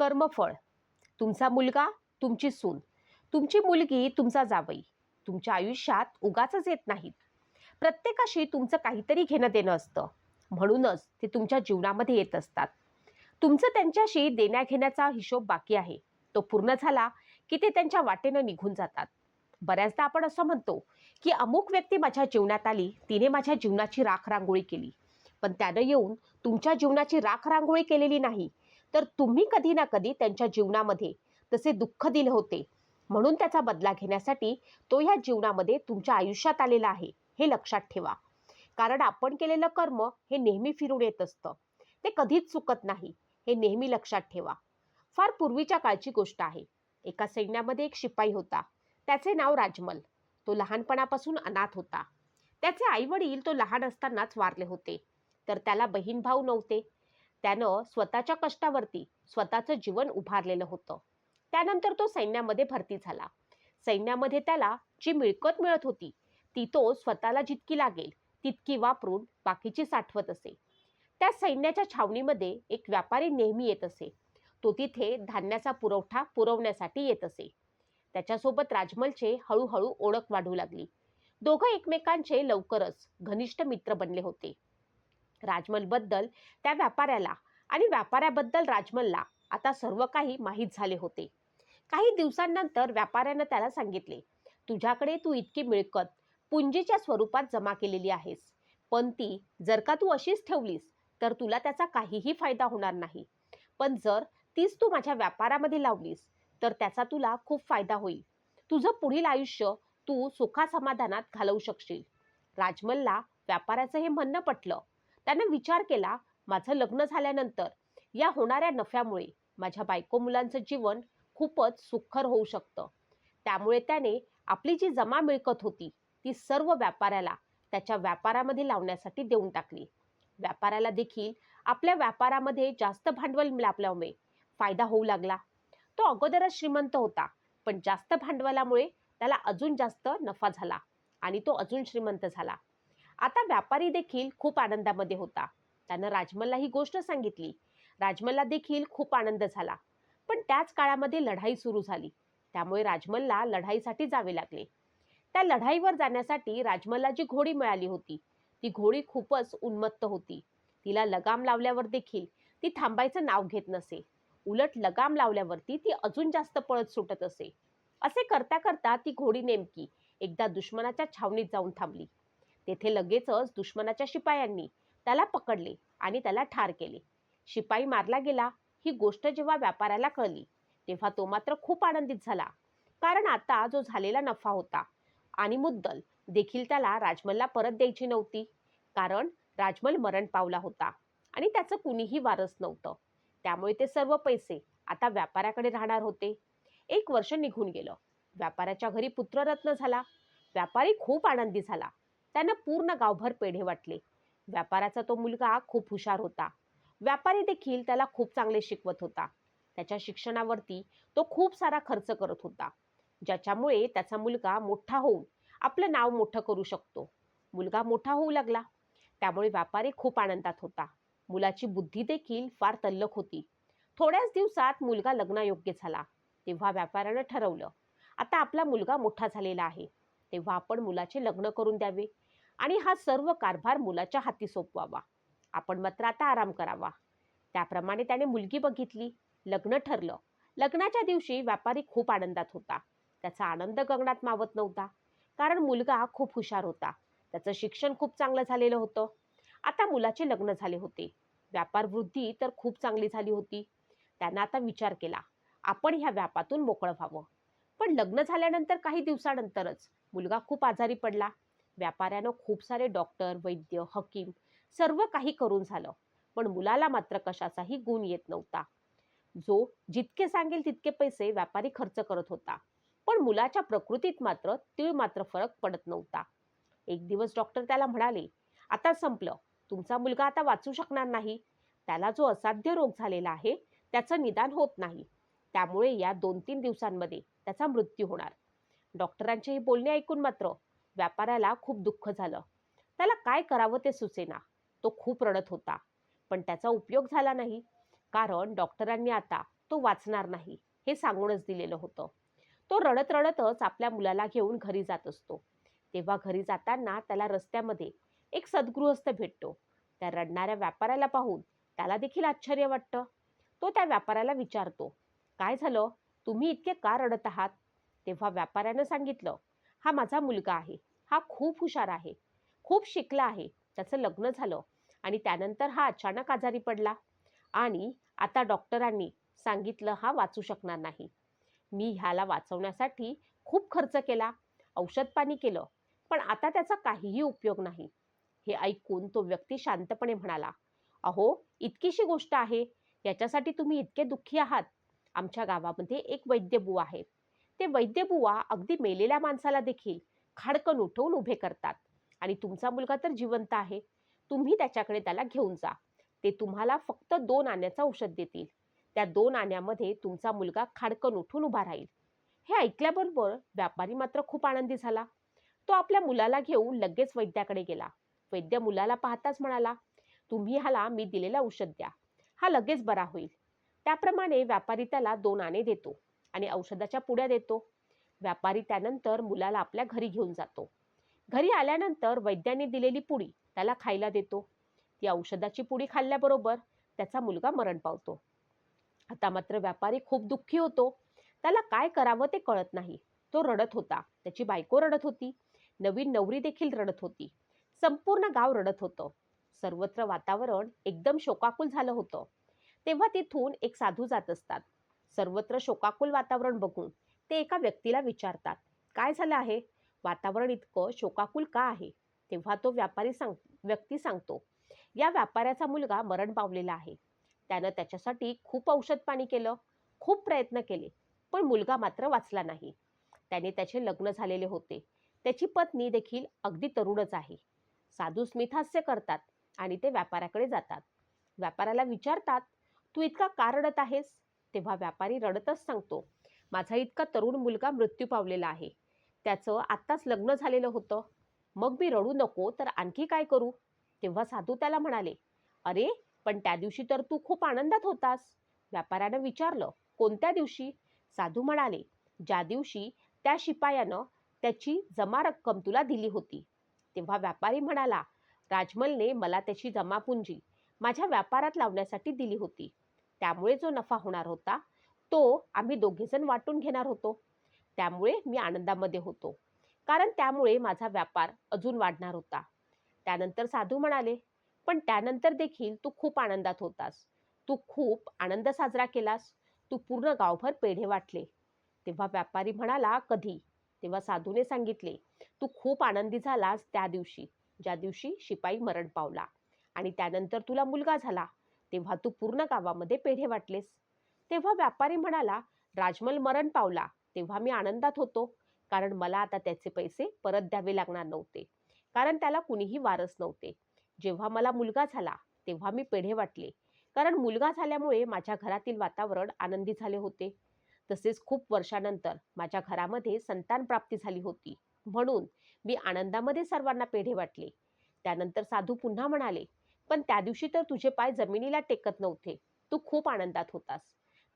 कर्मफळ. तुमचा मुलगा तुमची सून. तुमची मुलगी तुमचा जावई. तुमच्या आयुष्यात उगाच येत नाहीत. प्रत्येकाशी तुमचं काहीतरी घेणं देणं असतं. म्हणूनच ते तुमच्या जीवनामध्ये येत असतात. तुमचं त्यांच्याशी देण्याघेण्याचा हिशोब बाकी आहे. तो पूर्ण झाला की ते त्यांच्या वाटेनं निघून जातात. बऱ्याचदा आपण असं म्हणतो की अमुक व्यक्ती माझ्या जीवनात आली तिने माझ्या जीवनाची राख रांगोळी केली. पण त्यानं येऊन तुमच्या जीवनाची राख रांगोळी केलेली नाही. तर तुम्ही कधी ना कधी त्यांच्या जीवनामध्ये तसे दुःख दिले होते. म्हणून त्याचा बदला घेण्यासाठी तो या जीवनामध्ये तुमच्या आयुष्यात आलेला आहे हे लक्षात ठेवा. कारण आपण केलेलं कर्म हे नेहमी फिरून येत असतं. ते कधीच चुकत नाही हे नेहमी लक्षात ठेवा. फार पूर्वीच्या काळची गोष्ट आहे. एका सैन्यामध्ये एक शिपाई होता. त्याचे नाव राजमल. तो लहानपणापासून अनाथ होता. त्याचे आईवडील तो लहान असतानाच वारले होते. तर त्याला बहीण भाऊ नव्हते. त्यानं स्वतःच्या कष्टावरती स्वतःचं जीवन उभारलेलं होतं. त्यानंतर तो सैन्यामध्ये भरती झाला. सैन्यामध्ये त्याला जी मिळकत मिळत होती ती तो स्वतःला जितकी लागेल तितकी वापरून बाकीची साठवत असे. त्या सैन्याच्या छावणीमध्ये एक व्यापारी नेहमी येत असे. तो तिथे धान्याचा पुरवठा पुरवण्यासाठी येत असे. त्याच्यासोबत राजमलचे हळूहळू ओळख वाढू लागली. दोघं एकमेकांचे लवकरच घनिष्ठ मित्र बनले होते. राजमलबद्दल त्या व्यापाऱ्याला आणि व्यापाऱ्याबद्दल राजमलला आता सर्व काही माहीत झाले होते. काही दिवसांनंतर व्यापाऱ्यानं त्याला सांगितले तुझ्याकडे तू इतकी मिळकत पुंजीच्या स्वरूपात जमा केलेली आहेस पण ती जर का तू अशीच ठेवलीस तर तुला त्याचा काहीही फायदा होणार नाही. पण जर तीच तू माझ्या व्यापारामध्ये लावलीस तर त्याचा तुला खूप फायदा होईल. तुझं पुढील आयुष्य तू सुखासमाधानात घालवू शकशील. राजमलला व्यापाऱ्याचं हे म्हणणं पटलं. त्यानं विचार केला माझं लग्न झाल्यानंतर या होणाऱ्या नफ्यामुळे माझ्या बायको मुलांचं जीवन खूपच सुखर होऊ शकतं. त्यामुळे त्याने आपली जी जमा मिळकत होती ती सर्व व्यापाऱ्याला त्याच्या व्यापारामध्ये लावण्यासाठी देऊन टाकली. व्यापाऱ्याला देखील आपल्या व्यापारामध्ये जास्त भांडवल लाभल्यामुळे फायदा होऊ लागला. तो अगोदरच श्रीमंत होता पण जास्त भांडवलामुळे त्याला अजून जास्त नफा झाला आणि तो अजून श्रीमंत झाला. आता व्यापारी देखील खूप आनंदामध्ये होता. त्यानं राजमलला ही गोष्ट सांगितली. राजमलला देखील खूप आनंद झाला. पण त्याच काळामध्ये लढाई सुरू झाली. त्यामुळे राजमलला लढाईसाठी जावे लागले. त्या लढाईवर जाण्यासाठी राजमलला जी घोडी मिळाली होती ती घोडी खूपच उन्मत्त होती. तिला लगाम लावल्यावर देखील ती थांबायचं नाव घेत नसे. उलट लगाम लावल्यावरती ती अजून जास्त पळत सुटत असे. असे करता करता ती घोडी नेमकी एकदा दुश्मनाच्या छावणीत जाऊन थांबली. तेथे लगेचच दुश्मनाच्या शिपायांनी त्याला पकडले आणि त्याला ठार केले. शिपाई मारला गेला ही गोष्ट जेव्हा व्यापाऱ्याला कळली तेव्हा तो मात्र खूप आनंदित झाला. कारण आता जो झालेला नफा होता आणि मुद्दल देखील त्याला राजमलला परत द्यायची नव्हती. कारण राजमल मरण पावला होता आणि त्याचं कुणीही वारस नव्हतं. त्यामुळे ते सर्व पैसे आता व्यापाऱ्याकडे राहणार होते. एक वर्ष निघून गेलं. व्यापाऱ्याच्या घरी पुत्ररत्न झाला. व्यापारी खूप आनंदी झाला. त्यानं पूर्ण गावभर पेढे वाटले. व्यापाराचा तो मुलगा खूप हुशार होता. व्यापारी देखील त्याला खूप चांगले शिकवत होता. त्याच्या शिक्षणावरती तो खूप सारा खर्च करत होता. ज्याच्यामुळे त्याचा मुलगा मोठा होऊन आपलं नाव मोठं करू शकतो. मुलगा मोठा होऊ लागला. त्यामुळे व्यापारी खूप आनंदात होता. मुलाची बुद्धी देखील फार तल्लख होती. थोड्याच दिवसात मुलगा लग्नायोग्य झाला. तेव्हा व्यापाऱ्यानं ठरवलं आता आपला मुलगा मोठा झालेला आहे. तेव्हा आपण मुलाचे लग्न करून द्यावे. आणि हा सर्व कारभार मुलाच्या हाती सोपवावा. आपण मात्र आता आराम करावा. त्याप्रमाणे त्याने मुलगी बघितली लग्न ठरलं. लग्नाच्या दिवशी व्यापारी खूप आनंदात होता. त्याचा आनंद गगनात मावत नव्हता. कारण मुलगा खूप हुशार होता. त्याचं शिक्षण खूप चांगलं झालेलं होतं. आता मुलाचे लग्न झाले होते. व्यापार वृद्धी तर खूप चांगली झाली होती. त्यानं आता विचार केला आपण ह्या व्यापातून मोकळं व्हावं. पण लग्न झाल्यानंतर काही दिवसानंतरच मुलगा खूप आजारी पडला. व्यापाऱ्यानं खूप सारे डॉक्टर वैद्य हकीम सर्व काही करून झालं. पण मुलाला मात्र कशाचाही गुण येत नव्हता. जो जितके सांगेल तितके पैसे व्यापारी खर्च करत होता. पण मुलाच्या प्रकृतीत मात्र तीळ मात्र फरक पडत नव्हता. एक दिवस डॉक्टर त्याला म्हणाले आता संपलं. तुमचा मुलगा आता वाचू शकणार नाही. त्याला जो असाध्य रोग झालेला आहे त्याचं निदान होत नाही. त्यामुळे या दोन तीन दिवसांमध्ये त्याचा मृत्यू होणार. डॉक्टरांचे हे बोलणे ऐकून मात्र व्यापाऱ्याला खूप दुःख झालं. त्याला काय करावं ते सुचेना. तो खूप रडत होता. पण त्याचा उपयोग झाला नाही. कारण डॉक्टरांनी आता तो वाचणार नाही हे सांगूनच दिलेलं होतं. तो रडत रडतच आपल्या मुलाला घेऊन घरी जात असतो. तेव्हा घरी जाताना त्याला रस्त्यामध्ये एक सद्गृहस्थ भेटतो. त्या रडणाऱ्या व्यापाऱ्याला पाहून त्याला देखील आश्चर्य वाटतं. तो त्या व्यापाऱ्याला विचारतो काय झालं? तुम्ही इतके का रडत आहात? तेव्हा व्यापाऱ्यानं सांगितलं हा माझा मुलगा आहे. हा खूप हुशार आहे. खूप शिकला आहे. त्याचं लग्न झालं आणि त्यानंतर हा अचानक आजारी पडला. आणि आता डॉक्टरांनी सांगितलं हा वाचू शकणार नाही. मी ह्याला वाचवण्यासाठी खूप खर्च केला औषध पाणी केलं पण आता त्याचा काहीही उपयोग नाही. हे ऐकून तो व्यक्ती शांतपणे म्हणाला अहो इतकीशी गोष्ट आहे. याच्यासाठी तुम्ही इतके दुःखी आहात. आमच्या गावामध्ये एक वैद्यबू आहे. ते वैद्यबुवा अगदी मेलेल्या माणसाला देखील खाडकन उठवून उभे करतात. आणि तुमचा मुलगा तर जिवंत आहे. तुम्ही त्याच्याकडे त्याला घेऊन जा. ते तुम्हाला फक्त दोन आण्याचं औषध देतील. त्या दोन आण्यामध्ये तुमचा मुलगा खाडकन उठून उभा राहील. हे ऐकल्याबरोबर व्यापारी मात्र खूप आनंदी झाला. तो आपल्या मुलाला घेऊन लगेच वैद्याकडे गेला. वैद्य मुलाला पाहताच म्हणाला तुम्ही ह्याला मी दिलेलं औषध द्या. हा लगेच बरा होईल. त्याप्रमाणे व्यापारी त्याला दोन आणे देतो. आणि औषधाच्या पुड्या देतो. व्यापारी त्यानंतर मुलाला आपल्या घरी घेऊन जातो. घरी आल्यानंतर वैद्याने दिलेली पुडी त्याला खायला देतो. ती औषधाची पुडी खाल्ल्याबरोबर त्याचा मुलगा मरण पावतो. आता मात्र व्यापारी खूप दुःखी होतो. त्याला काय करावं ते कळत नाही. तो रडत होता. त्याची बायको रडत होती. नवीन नवरी देखील रडत होती. संपूर्ण गाव रडत होतं. सर्वत्र वातावरण एकदम शोकाकुल झालं होतं. तेव्हा तिथून एक साधू जात असतात. सर्वत्र शोकाकुल वातावरण बघून ते एका व्यक्तीला विचारतात काय झालं आहे? वातावरण इतकं शोकाकुल का आहे? तेव्हा तो व्यापारी सांग व्यक्ती सांगतो या व्यापाऱ्याचा मुलगा मरण पावलेला आहे. त्यानं त्याच्यासाठी खूप औषध पाणी केलं खूप प्रयत्न केले पण मुलगा मात्र वाचला नाही. त्याने त्याचे लग्न झालेले होते. त्याची पत्नी देखील अगदी तरुणच आहे. साधू स्मितहास्य करतात आणि ते व्यापाऱ्याकडे जातात. व्यापाऱ्याला विचारतात तू इतका का रडत आहेस? तेव्हा व्यापारी रडतच सांगतो माझा इतका तरुण मुलगा मृत्यू पावलेला आहे. त्याचं आत्ताच लग्न झालेलं होतं. मग मी रडू नको तर आणखी काय करू? तेव्हा साधू त्याला म्हणाले अरे पण त्या दिवशी तर तू खूप आनंदात होतास. व्यापाऱ्यानं विचारलं कोणत्या दिवशी? साधू म्हणाले ज्या दिवशी त्या शिपायानं त्याची जमा रक्कम तुला दिली होती. तेव्हा व्यापारी म्हणाला राजमलने मला त्याची जमापुंजी माझ्या व्यापारात लावण्यासाठी दिली होती. त्यामुळे जो नफा होणार होता तो आम्ही दोघेजण वाटून घेणार होतो. त्यामुळे मी आनंदामध्ये होतो. कारण त्यामुळे माझा व्यापार अजून वाढणार होता. त्यानंतर साधू म्हणाले पण त्यानंतर देखील तू खूप आनंदात होतास. तू खूप आनंद साजरा केलास. तू पूर्ण गावभर पेढे वाटले. तेव्हा व्यापारी म्हणाला कधी? तेव्हा साधूने सांगितले तू खूप आनंदी झालास त्या दिवशी. ज्या दिवशी शिपाई मरण पावला. आणि त्यानंतर तुला मुलगा झाला. तेव्हा तू पूर्ण गावामध्ये पेढे वाटलेस. तेव्हा व्यापारी म्हणाला राजमल मरण पावला. तेव्हा मी आनंदात होतो. कारण मला आता त्याचे पैसे परत द्यावे लागणार नव्हते. कारण त्याला कुणीही वारस नव्हते. जेव्हा मला मुलगा झाला तेव्हा मी पेढे वाटले. कारण मुलगा झाल्यामुळे माझ्या घरातील वातावरण आनंदी झाले होते. तसेच खूप वर्षानंतर माझ्या घरामध्ये संतान प्राप्ती झाली होती. म्हणून मी आनंदामध्ये सर्वांना पेढे वाटले. त्यानंतर साधू पुन्हा म्हणाले पण त्या दिवशी तर तुझे पाय जमिनीला टेकत नव्हते. तू खूप आनंदात होतास.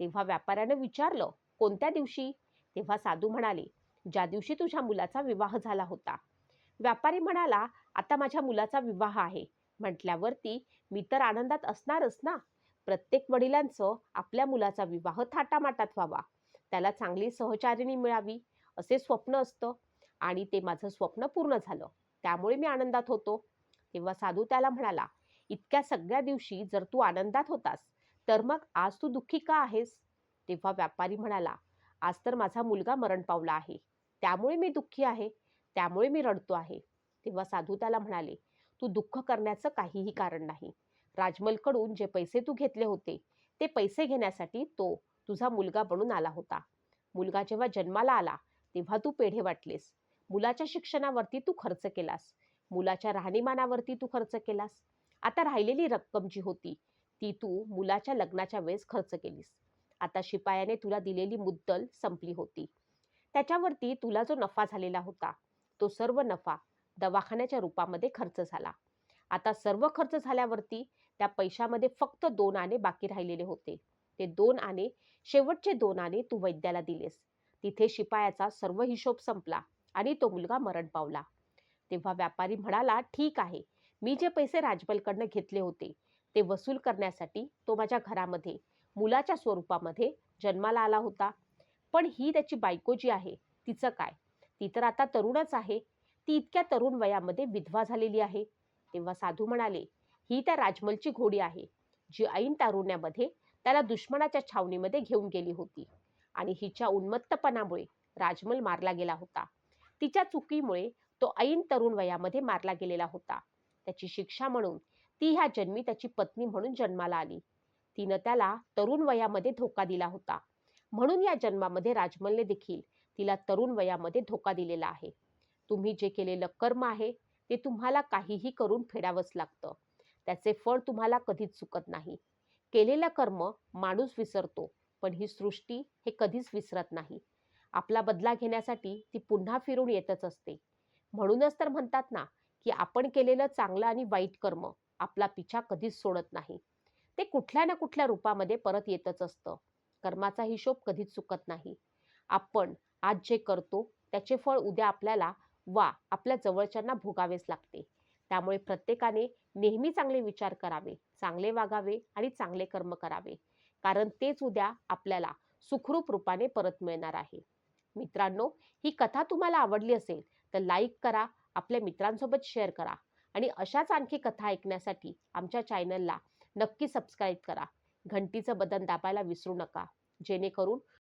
तेव्हा व्यापाऱ्यानं विचारलं कोणत्या दिवशी? तेव्हा साधू म्हणाले ज्या दिवशी तुझ्या मुलाचा विवाह झाला होता. व्यापारी म्हणाला आता माझ्या मुलाचा विवाह आहे. म्हटल्यावरती मी तर आनंदात असणारच ना. प्रत्येक वडिलांचं आपल्या मुलाचा विवाह थाटामाटात व्हावा. त्याला चांगली सहचारिणी मिळावी असे स्वप्न असतं आणि ते माझं स्वप्न पूर्ण झालं. त्यामुळे मी आनंदात होतो. तेव्हा साधू त्याला म्हणाला इतक्या सगळ्या दिवशी जर तू आनंदात होतास तर मग आज तू दुःखी का आहेस? तेव्हा व्यापारी म्हणाला आज तर माझा मुलगा मरण पावला आहे. त्यामुळे मी दुःखी आहे. त्यामुळे मी रडतो आहे. तेव्हा साधू त्याला म्हणाले तू दुःख करण्याचं काहीही कारण नाही. राजमलकडून जे पैसे तू घेतले होते ते पैसे घेण्यासाठी तो तुझा मुलगा बनून आला होता. मुलगा जेव्हा जन्माला आला तेव्हा तू पेढे वाटलेस. मुलाच्या शिक्षणावरती तू खर्च केलास. मुलाच्या राहणीमानावरती तू खर्च केलास. आता राहिलेली रक्कम जी होती ती तू मुलाच्या लग्नाच्या वेळेस खर्च केलीस. आता शिपायाने तुला दिलेली मुद्दल संपली होती. त्याच्यावरती तुला जो नफा झालेला होता तो सर्व नफा दवाखान्याच्या रूपामध्ये खर्च झाला. आता सर्व खर्च झाल्यावरती त्या पैशामध्ये फक्त दोन आणे बाकी राहिलेले होते. ते दोन आणे शेवटचे दोन आणे तू वैद्याला दिलेस. तिथे शिपायाचा सर्व हिशोब संपला आणि तो मुलगा मरण पावला. तेव्हा व्यापारी म्हणाला ठीक आहे. मी जे पैसे राजबलकडनं घेतले होते ते वसूल करण्यासाठी तो माझ्या घरामध्ये मुलाच्या स्वरूपामध्ये जन्माला आला होता. पण ही त्याची बायको जी आहे तिचं काय? ती तर आता तरुणच आहे. ती इतक्या तरुण वयामध्ये विधवा झालेली आहे. तेव्हा साधू म्हणाले ही त्या राजमलची घोडी आहे जी ऐन तारुण्यामध्ये त्याला दुश्मनाच्या छावणीमध्ये घेऊन गेली होती आणि हिच्या उन्मत्तपणामुळे राजमल मारला गेला होता. तिच्या चुकीमुळे तो ऐन तरुण वयामध्ये मारला गेलेला होता. त्याची शिक्षा म्हणून. ती ह्या जन्मी त्याची पत्नी म्हणून जन्माला आली. तिनं त्याला तरुण वयामध्ये धोका दिला होता. म्हणून या जन्मामध्ये राजमलने देखील तिला तरुण वयामध्ये धोका दिलेला आहे. तुम्ही जे केलेलं कर्म आहे ते तुम्हाला काहीही करून फेडावंच लागतं. त्याचे फळ तुम्हाला कधीच चुकत नाही. केलेलं कर्म माणूस विसरतो पण ही सृष्टी हे कधीच विसरत नाही. आपला बदला घेण्यासाठी ती पुन्हा फिरून येतच असते. म्हणूनच तर म्हणतात ना की आपण केलेलं चांगलं आणि वाईट कर्म आपला पिछा कधीच सोडत नाही. ते कुठल्या ना कुठल्या रूपामध्ये परत येतच असतं. कर्माचा हिशोब कधीच चुकत नाही. आपण आज जे करतो त्याचे फळ उद्या आपल्याला वा आपल्या जवळच्यांना भोगावेच लागते. त्यामुळे प्रत्येकाने नेहमी चांगले विचार करावे चांगले वागावे आणि चांगले कर्म करावे. कारण तेच उद्या आपल्याला सुखरूप रूपाने परत मिळणार आहे. मित्रांनो ही कथा तुम्हाला आवडली असेल तर लाईक करा आपल्या मित्रांसोबत शेअर करा. आणि अशाच आणखी कथा ऐकण्यासाठी आमच्या चॅनलला नक्की सबस्क्राईब करा. घंटीचं बटन दाबायला विसरू नका. जेणेकरून